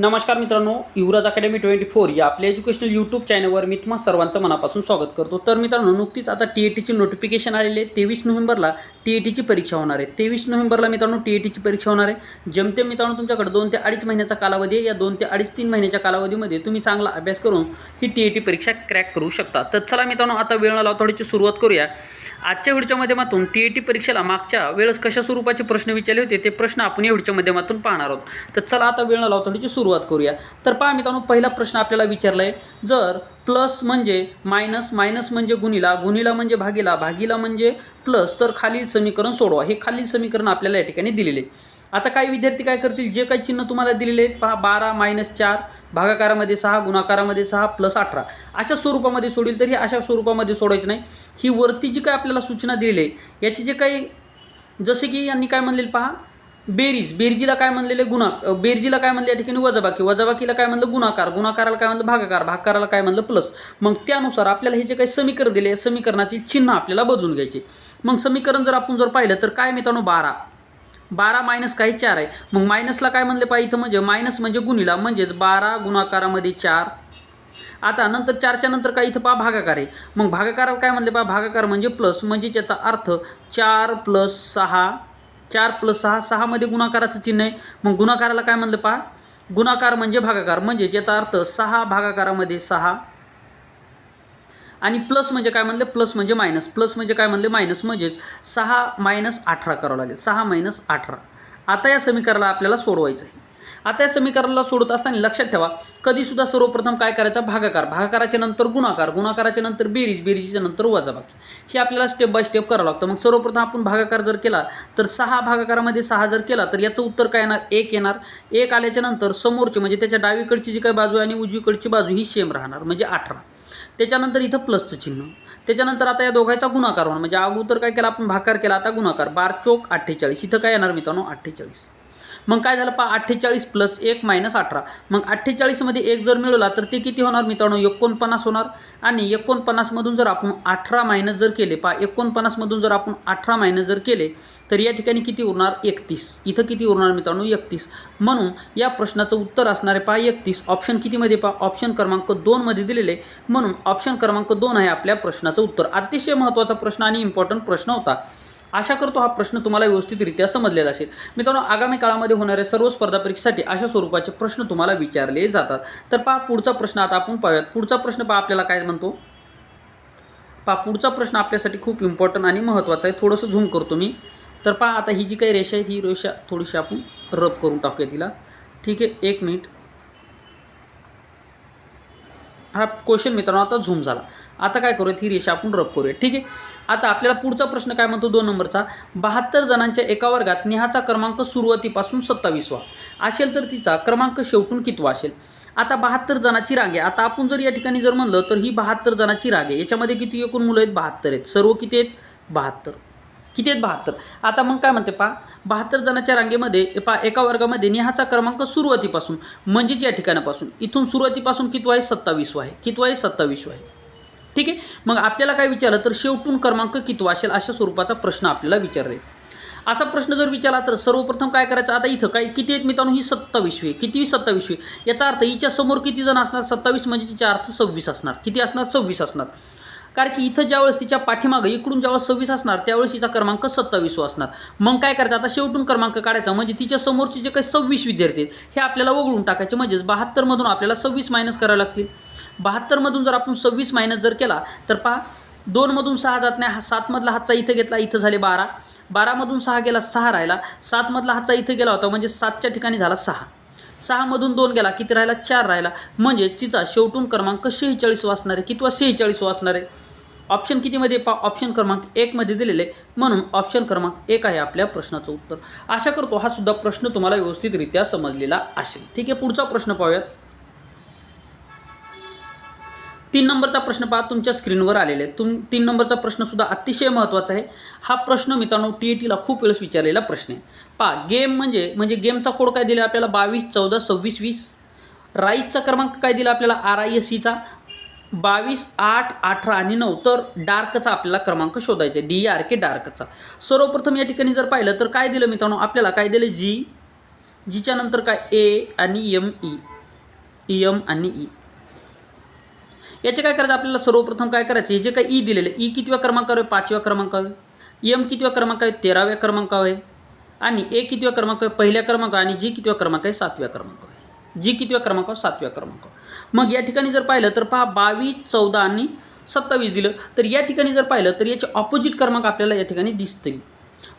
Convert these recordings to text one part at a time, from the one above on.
नमस्कार मित्रांनो युवराज academy twenty four या आपल्या एज्युकेशनल यूट्यूब चॅनलवर मी तुम्हा सर्वांचं मनापासून स्वागत करतो. तर मित्रांनो नुकतीच आता टी ए टीची नोटिफिकेशन आलेली आहे तेवीस नोव्हेंबरला टी ए टीची परीक्षा होणार आहे. तेवीस नोव्हेंबरला मित्रांनो टी ए टीची परीक्षा होणार आहे. जमते मित्रांनो तुमच्याकडे दोन ते अडीच महिन्याचा कालावधी आहे. या दोन ते अडीच तीन महिन्याच्या कालावधीमध्ये तुम्ही चांगला अभ्यास करून ही टी ए टी परीक्षा क्रॅक करू शकता. तर चला मित्रांनो आता वेळ न लावता सुरुवात करूया. आजच्या व्हिडिओच्या माध्यमातून टी ए टी परीक्षेला मागच्या वेळेस कशा स्वरूपाचे प्रश्न विचारले होते ते प्रश्न आपण या व्हिडिओच्या माध्यमातून पाहणार आहोत. तर चला आता वेळ न लावता सुरू सुरुवात करूया. तर पहा मित्रांनो पहिला प्रश्न आपल्याला विचारला आहे जर प्लस म्हणजे मायनस मायनस म्हणजे गुणिला गुणिला म्हणजे भागीला भागीला म्हणजे प्लस तर खालील समीकरण सोडवा. हे खालील समीकरण आपल्याला या ठिकाणी दिलेले. आता काही विद्यार्थी काय करतील? जे काही चिन्ह तुम्हाला दिलेले आहेत पहा बारा मायनस चार भागाकारामध्ये सहा गुणाकारामध्ये सहा प्लस अठरा. अशा स्वरूपामध्ये सोडील तर हे अशा स्वरूपामध्ये सोडायचं नाही. ही वरती जी काय आपल्याला सूचना दिलेली आहे याची जे काही जसे की यांनी काय म्हणलेलं पहा बेरीज बेरजीला काय म्हणलेले? गुणा बेरजीला काय म्हणले या ठिकाणी? वजाबाकी. वजाबाकीला काय म्हणलं? गुणाकार. गुणाकाराला काय म्हणलं? भागाकार. भागाकाराला काय म्हणलं? प्लस मग त्यानुसार आपल्याला हे जे काही समीकरण दिले समीकरणाचे चिन्ह आपल्याला बदलून घ्यायचे. मग समीकरण जर आपण जर पाहिलं तर काय मित्रांनो? बारा. बारा मायनस काही चार आहे. मग मायनसला काय म्हणले पाहिजे इथं म्हणजे? मायनस म्हणजे गुणीला. म्हणजेच बारा गुणाकारामध्ये चार. आता नंतर चारच्या नंतर काय इथं पहा? भागाकार आहे. मग भागाकाराला काय म्हणले पहा? भागाकार म्हणजे प्लस म्हणजे त्याचा अर्थ चार प्लस सहा चार प्लस सहा. सहामध्ये गुणाकाराचं चिन्ह आहे. मग गुणाकाराला काय म्हणलं पहा? गुणाकार म्हणजे भागाकार. म्हणजे याचा अर्थ सहा भागाकारामध्ये सहा. आणि प्लस म्हणजे काय म्हणले? प्लस म्हणजे मायनस प्लस म्हणजे काय म्हणले? मायनस म्हणजेच सहा मायनस अठरा करावं लागेल. सहा मायनस अठरा. आता या समीकरणाला आपल्याला सोडवायचं आहे. आता या समीकरणाला सोडत असताना लक्षात ठेवा कधीसुद्धा सर्वप्रथम काय करायचा? भागाकार. भागाकाराच्या नंतर गुणाकार. गुणाकाराच्या नंतर बेरीज. बेरीजच्या नंतर वजाबाकी. हे आपल्याला स्टेप बाय स्टेप करावं लागतं. मग सर्वप्रथम आपण भागाकार जर केला तर सहा भागाकारामध्ये सहा जर केला तर याचं उत्तर काय येणार? एक येणार. एक आल्याच्यानंतर समोरची म्हणजे त्याच्या डावीकडची जी काही बाजू आहे आणि उजवीकडची बाजू ही सेम राहणार म्हणजे अठरा. त्याच्यानंतर इथं प्लसचं चिन्ह. त्याच्यानंतर आता या दोघांचा गुणाकार होणार. म्हणजे अगोदर काय केला? आपण भाकार केला आता गुणाकार. बार चोक अठ्ठेचाळीस. इथं काय येणार मित्रांनो? अठ्ठेचाळीस. मग काय झालं? पा अठ्ठेचाळीस प्लस एक मायनस अठरा. मग अठ्ठेचाळीसमध्ये एक जर मिळवला तर ते किती होणार मित्रांनो? एकोणपन्नास होणार. आणि एकोणपन्नासमधून जर आपण अठरा मायनस जर केले पा एकोणपन्नासमधून जर आपण अठरा मायनस जर केले तर या ठिकाणी किती उरणार? एकतीस. इथं किती उरणार मित्रांनो? एकतीस. म्हणून या प्रश्नाचं उत्तर असणार आहे पहा एकतीस. ऑप्शन कितीमध्ये पहा ऑप्शन क्रमांक दोनमध्ये दिलेले. म्हणून ऑप्शन क्रमांक दोन आहे आपल्या प्रश्नाचं उत्तर. अतिशय महत्त्वाचा प्रश्न आणि इम्पॉर्टंट प्रश्न होता. आशा करतो हा प्रश्न तुम्हाला व्यवस्थितरित्या समजलेला असेल. मित्रांनो आगामी काळामध्ये होणाऱ्या सर्व स्पर्धा परीक्षेसाठी अशा स्वरूपाचे प्रश्न तुम्हाला विचारले जातात. तर पहा पुढचा प्रश्न आता आपण पाहूयात. पुढचा प्रश्न पहा आपल्याला काय म्हणतो? पहा पुढचा प्रश्न आपल्यासाठी खूप इम्पॉर्टंट आणि महत्त्वाचा आहे. थोडंसं झूम करतो मी. तर पहा आता ही जी काही रेषा आहे ही रेषा थोडीशी आपण रब करून टाकूया तिला. ठीक आहे एक मिनिट. हा क्वेश्चन मित्रांनो आता झूम झाला. आता काय करूयात? ही रेषा आपण रब करूया ठीक आहे? आता आपल्याला पुढचा प्रश्न काय म्हणतो? दोन नंबरचा. बहात्तर जणांच्या एका वर्गात नेहाचा क्रमांक सुरुवातीपासून सत्तावीसवा. असेल तर तिचा क्रमांक शेवटून कितवा असेल? आता बहात्तर जणाची रांग आहे. आता आपण जर या ठिकाणी जर म्हणलं तर ही बहात्तर जणाची रांग आहे. याच्यामध्ये किती एकूण मुलं आहेत? बहात्तर आहेत. सर्व किती आहेत? बहात्तर. किती आहेत? बहात्तर. आता मग काय म्हणते पा बहात्तर जणांच्या रांगेमध्ये पा एका वर्गामध्ये नेहाचा क्रमांक सुरुवातीपासून म्हणजेच या ठिकाणापासून. इथून सुरुवातीपासून कितवा आहे? सत्तावीसवा आहे. कितवा आहे? सत्तावीसवा आहे. ठीक आहे? मग आपल्याला काय विचारलं तर शेवटून क्रमांक कितवा असेल अशा स्वरूपाचा प्रश्न आपल्याला विचारले. असा प्रश्न जर विचारला तर सर्वप्रथम काय करायचं? आता इथं काय किती आहेत मित्रांनो? ही सत्तावीसवी आहे. किती सत्तावीसवी याचा अर्थ हिच्या समोर किती जण असणार? सत्तावीस म्हणजे तिचा अर्थ सव्वीस असणार. किती असणार? सव्वीस असणार. कारण की इथं ज्यावेळेस तिच्या पाठीमागं इकडून ज्यावेळेस सव्वीस असणार त्यावेळेस तिचा क्रमांक सत्तावीसवा असणार. मग काय करायचं? आता शेवटून क्रमांक काढायचा. म्हणजे तिच्या समोरचे जे काही सव्वीस विद्यार्थी आहेत हे आपल्याला वगळून टाकायचे. म्हणजेच बहात्तरमधून आपल्याला सव्वीस मायनस करावे लागतील. बहात्तरमधून जर आपण सव्वीस मायनस जर केला तर पहा दोनमधून सहा जात नाही. हा सातमधला हातचा इथं घेतला इथं झाले बारा. बारामधून सहा गेला सहा राहिला. सातमधला हातचा इथं गेला होता म्हणजे सातच्या ठिकाणी झाला सहा. सहामधून दोन गेला किती राहिला? चार राहिला. म्हणजे तिचा शेवटून क्रमांक शेहेचाळीस वाचणार आहे कितवा शेहेचाळीस वाचणार आहे? ऑप्शन कितीमध्ये पा ऑप्शन क्रमांक एकमध्ये दिलेले म्हणून ऑप्शन क्रमांक एक आहे आपल्या प्रश्नाचं उत्तर. आशा करतो हा सुद्धा प्रश्न तुम्हाला व्यवस्थितरित्या समजलेला असेल. ठीक आहे पुढचा प्रश्न पाहूयात. तीन नंबरचा प्रश्न पहा तुमच्या स्क्रीनवर आलेला आहे. तुम तीन नंबरचा प्रश्नसुद्धा अतिशय महत्त्वाचा आहे. हा प्रश्न मित्रांनो टी ए टीला खूप वेळेस विचारलेला प्रश्न आहे. पहा गेम म्हणजे म्हणजे गेमचा कोड काय दिला आपल्याला? बावीस चौदा सव्वीस वीस. राईसचा क्रमांक काय दिला आपल्याला? आर आय एस सीचा बावीस आठ अठरा आणि नऊ तर डार्कचा आपल्याला क्रमांक शोधायचा आहे. डी आर के डार्कचा. सर्वप्रथम या ठिकाणी जर पाहिलं तर काय दिलं मित्रांनो? आपल्याला काय दिलं? जी. जीच्या नंतर काय? ए आणि एम ई. एम आणि ई. याचे काय करायचं? आपल्याला सर्वप्रथम काय करायचं? हे जे काय ई दिलेलं ई कितव्या क्रमांकावर आहे? पाचव्या क्रमांकावर आहे. एम कितव्या क्रमांक आहे? तेराव्या क्रमांकावर आहे. आणि ए कितव्या क्रमांक आहे? पहिल्या क्रमांक आणि जी कितव्या क्रमांक आहे? सातव्या क्रमांकावर आहे. जी कितव्या क्रमांकावर सातव्या क्रमांकावर मग या ठिकाणी जर पाहिलं तर पहा बावीस चौदा आणि सत्तावीस दिलं. तर या ठिकाणी जर पाहिलं तर याचे ऑपोजिट क्रमांक आपल्याला या ठिकाणी दिसतील.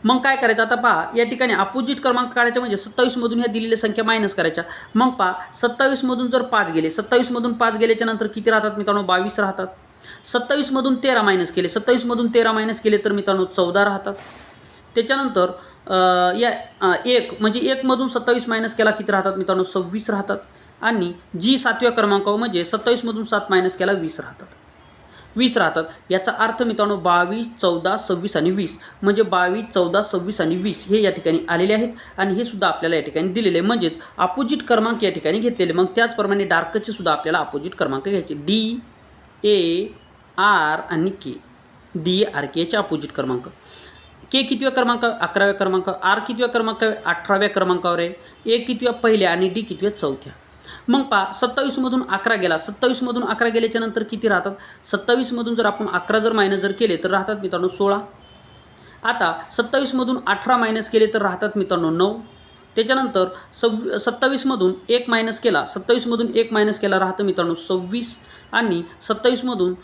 मग काय करायचं? आता पहा या ठिकाणी अपोजिट क्रमांक काढायचा म्हणजे सत्तावीसमधून ह्या दिलेल्या संख्या मायनस करायच्या. मग पहा सत्तावीसमधून जर पाच गेले सत्तावीसमधून पाच गेल्याच्यानंतर किती राहतात मित्रांनो? बावीस राहतात. सत्तावीसमधून तेरा मायनस केले सत्तावीसमधून तेरा मायनस केले तर मित्रांनो चौदा राहतात. त्याच्यानंतर या एक म्हणजे एकमधून सत्तावीस मायनस केला किती राहतात मित्रांनो? सव्वीस राहतात. आणि जी सातव्या क्रमांकावर म्हणजे सत्तावीसमधून सात मायनस केला वीस राहतात. वीस राहतात. याचा अर्थ मित्रांनो बावीस चौदा सव्वीस आणि वीस. म्हणजे बावीस चौदा सव्वीस आणि वीस हे या ठिकाणी आलेले आहेत आणि हे सुद्धा आपल्याला या ठिकाणी दिलेले. म्हणजेच अपोजिट क्रमांक या ठिकाणी घेतलेले. मग त्याचप्रमाणे डार्कचे सुद्धा आपल्याला अपोजिट क्रमांक घ्यायचे. डी ए आर आणि के डी आर के याचे अपोजिट क्रमांक. के कितव्या क्रमांक अकराव्या क्रमांक आर कितव्या क्रमांक अठराव्या क्रमांकावर आहे? ए कितव्या पहिल्या आणि डी कितव्या चौथ्या? मग पहा सत्तावीसमधून अकरा गेला. सत्तावीसमधून अकरा गेल्याच्यानंतर किती राहतात? सत्तावीसमधून जर आपण अकरा जर मायनस जर केले तर राहतात मित्रांनो सोळा. आता सत्तावीसमधून अठरा मायनस केले तर राहतात मित्रांनो नऊ. त्याच्यानंतर सव्वी सत्तावीसमधून एक मायनस केला सत्तावीसमधून एक मायनस केला राहतं मित्रांनो सव्वीस. आणि सत्तावीसमधून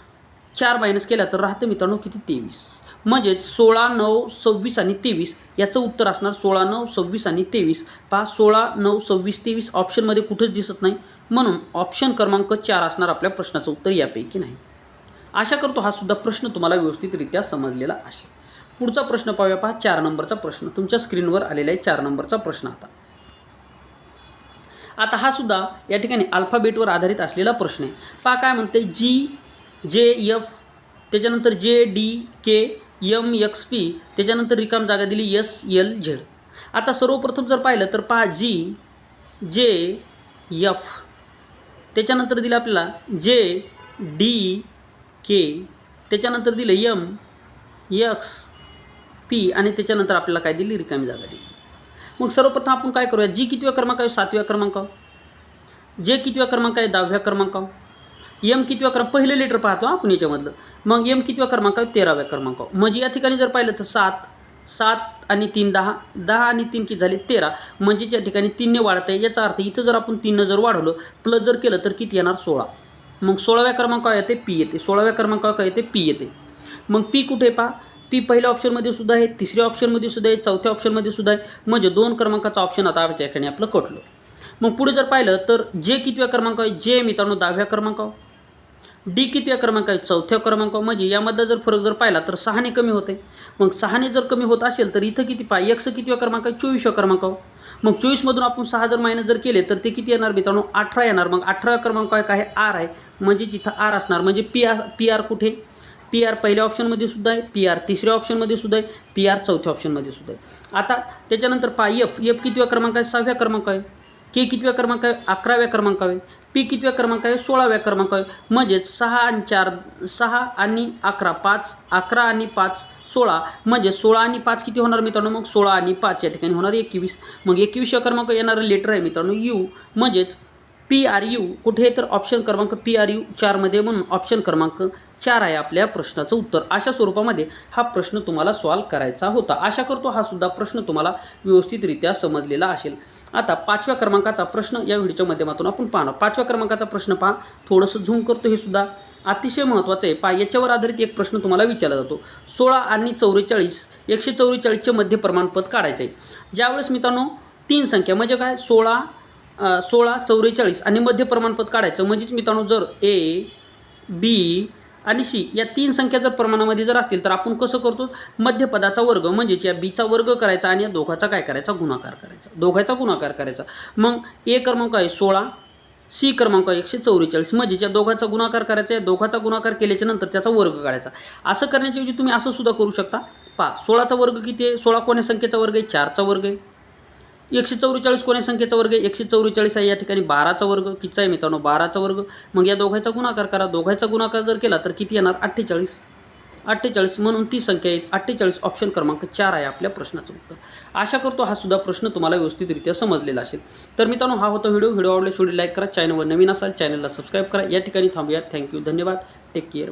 चार मायनस केला तर राहतं मित्रांनो किती? तेवीस. म्हणजेच सोळा नऊ सव्वीस आणि तेवीस याचं उत्तर असणार सोळा नऊ सव्वीस आणि तेवीस. पहा सोळा नऊ सव्वीस तेवीस ऑप्शनमध्ये कुठंच दिसत नाही. म्हणून ऑप्शन क्रमांक चार असणार आपल्या प्रश्नाचं उत्तर यापैकी नाही. आशा करतो हा सुद्धा प्रश्न तुम्हाला व्यवस्थितरित्या समजलेला असेल. पुढचा प्रश्न पाहूया. पहा चार नंबरचा प्रश्न. तुमच्या स्क्रीनवर आलेला आहे चार नंबरचा प्रश्न आता. आता हा सुद्धा या ठिकाणी अल्फाबेटवर आधारित असलेला प्रश्न आहे. पहा काय म्हणते जी जे एफ त्याच्यानंतर J D K M X P त्याच्यानंतर रिकाम जागा दिली एस एल झेड आता सर्वप्रथम जर पाहिलं तर पहा जी जे एफ त्याच्यानंतर दिलं आपल्याला जे डी के त्याच्यानंतर दिलं यम एक्स पी आणि त्याच्यानंतर आपल्याला काय दिली? रिकामी जागा दिली. मग सर्वप्रथम आपण काय करूया? जी कितव्या क्रमांक आहे? सातव्या क्रमांकावर जे कितव्या क्रमांक आहे? दहाव्या क्रमांकावर यम कितव्या क्रम पहिलं लेटर पाहतो आपण याच्यामधलं. मग एम कितव्या क्रमांक? आहे तेराव्या क्रमांक. म्हणजे या ठिकाणी जर पाहिलं तर सात सात आणि तीन दहा दहा आणि तीन किती झाले? तेरा. म्हणजेच या ठिकाणी तीनने वाढत आहे. याचा अर्थ इथं जर आपण तीननं जर वाढवलं प्लस जर केलं तर किती येणार? सोळा. मग सोळाव्या क्रमांकावर येते पी येते. सोळाव्या क्रमांकावर काय येते पी येते. मग पी कुठे पहा? पी पहिल्या ऑप्शनमध्ये सुद्धा आहे. तिसऱ्या ऑप्शनमध्ये सुद्धा आहे. चौथ्या ऑप्शनमध्ये सुद्धा आहे. म्हणजे दोन क्रमांकाचा ऑप्शन आता त्या ठिकाणी आपलं कटलं. मग पुढे जर पाहिलं तर जे कितव्या क्रमांक आहे? जे मित्रांनो दहाव्या क्रमांकावर. डी कितव्या क्रमांक आहे चौथ्या क्रमांक म्हणजे यामधला जर फरक जर पाहिला तर सहाने कमी होते. मग सहाने जर कमी होत असेल तर इथं किती पाय एक्स कितव्या क्रमांक आहे चोवीसव्या क्रमांकावर मग चोवीसमधून आपण सहा जर मायनस जर केले तर ते किती येणार मित्रांनो? अठरा येणार. मग अठरा क्रमांक आहे काय आर आहे. म्हणजेच इथं आर असणार. म्हणजे पी आर पी आर कुठे? पी आर पहिल्या ऑप्शनमध्ये सुद्धा आहे. पी आर तिसऱ्या ऑप्शनमध्ये सुद्धा आहे. पी आर चौथ्या ऑप्शनमध्ये सुद्धा आहे. आता त्याच्यानंतर पाय एफ एफ कितव्या क्रमांक आहे? सहाव्या क्रमांक आहे. के कितव्या क्रमांक आहे? अकराव्या क्रमांक आहे. पी कितव्या क्रमांक आहे? सोळाव्या क्रमांक आहे. म्हणजेच सहा आणि चार सहा आणि अकरा पाच अकरा आणि पाच सोळा. म्हणजे सोळा आणि पाच किती होणार मित्रांनो? मग सोळा आणि पाच या ठिकाणी होणार एकवीस. मग एकवीसव्या क्रमांक येणारं लेटर आहे मित्रांनो यू म्हणजेच पी आर यू कुठे तर ऑप्शन क्रमांक पी आर यू चारमध्ये म्हणून ऑप्शन क्रमांक चार आहे आपल्या प्रश्नाचं उत्तर. अशा स्वरूपामध्ये हा प्रश्न तुम्हाला सॉल्व करायचा होता. आशा करतो हा सुद्धा प्रश्न तुम्हाला व्यवस्थितरित्या समजलेला असेल. आता पाचव्या क्रमांकाचा प्रश्न या व्हिडिओच्या माध्यमातून आपण पाहणार. पाचव्या क्रमांकाचा प्रश्न पहा. थोडंसं झूम करतो हे सुद्धा. अतिशय महत्त्वाचं आहे. पहा याच्यावर आधारित एक प्रश्न तुम्हाला विचारला जातो. सोळा आणि चौवेचाळीस एकशे चौवेचाळीसचे मध्य प्रमाणपद काढायचं आहे. ज्यावेळेस मित्रांनो तीन संख्या म्हणजे काय? सोळा सोळा चौवेचाळीस आणि मध्य प्रमाणपद काढायचं. म्हणजेच मित्रांनो जर ए बी आणि सी या तीन संख्या जर प्रमाणामध्ये जर असतील तर आपण कसं करतो? मध्यपदाचा वर्ग म्हणजेच या बीचा वर्ग करायचा आणि या दोघाचा काय करायचा? गुणाकार करायचा. दोघाचा गुणाकार करायचा. मग ए क्रमांक आहे सोळा सी क्रमांक आहे एकशे चौवेचाळीस. म्हणजेच या दोघाचा गुणाकार करायचा या दोघाचा गुणाकार केल्याच्यानंतर त्याचा वर्ग काढायचा. असं करण्याच्या ऐवजी तुम्ही असं सुद्धा करू शकता. पहा सोळाचा वर्ग किती आहे? सोळा कोण्या संख्येचा वर्ग आहे? चारचा वर्ग आहे. एकशे चौवेचाळीस कोण्या संख्येचा वर्ग एकशे चौवेचाळीस आहे या ठिकाणी. बाराचा वर्ग किचा आहे मित्रांनो? बाराचा वर्ग. मग या दोघांचा गुणाकार करा. दोघांचा गुणाकार जर केला तर किती येणार? अठ्ठेचाळीस. अठ्ठेचाळीस म्हणून ती संख्या आहे अठ्ठेचाळीस ऑप्शन क्रमांक चार आहे आपल्या प्रश्नाचं उत्तर. आशा करतो हा सुद्धा प्रश्न तुम्हाला व्यवस्थितरित्या समजलेला असेल. तर मित्रांनो हा होता व्हिडिओ. व्हिडिओ आवडल्यास व्हिडिओ लाईक करा. चॅनलवर नवीन असाल चॅनलला सबस्क्राईब करा. या ठिकाणी थांबूया थँक्यू. धन्यवाद. Take care.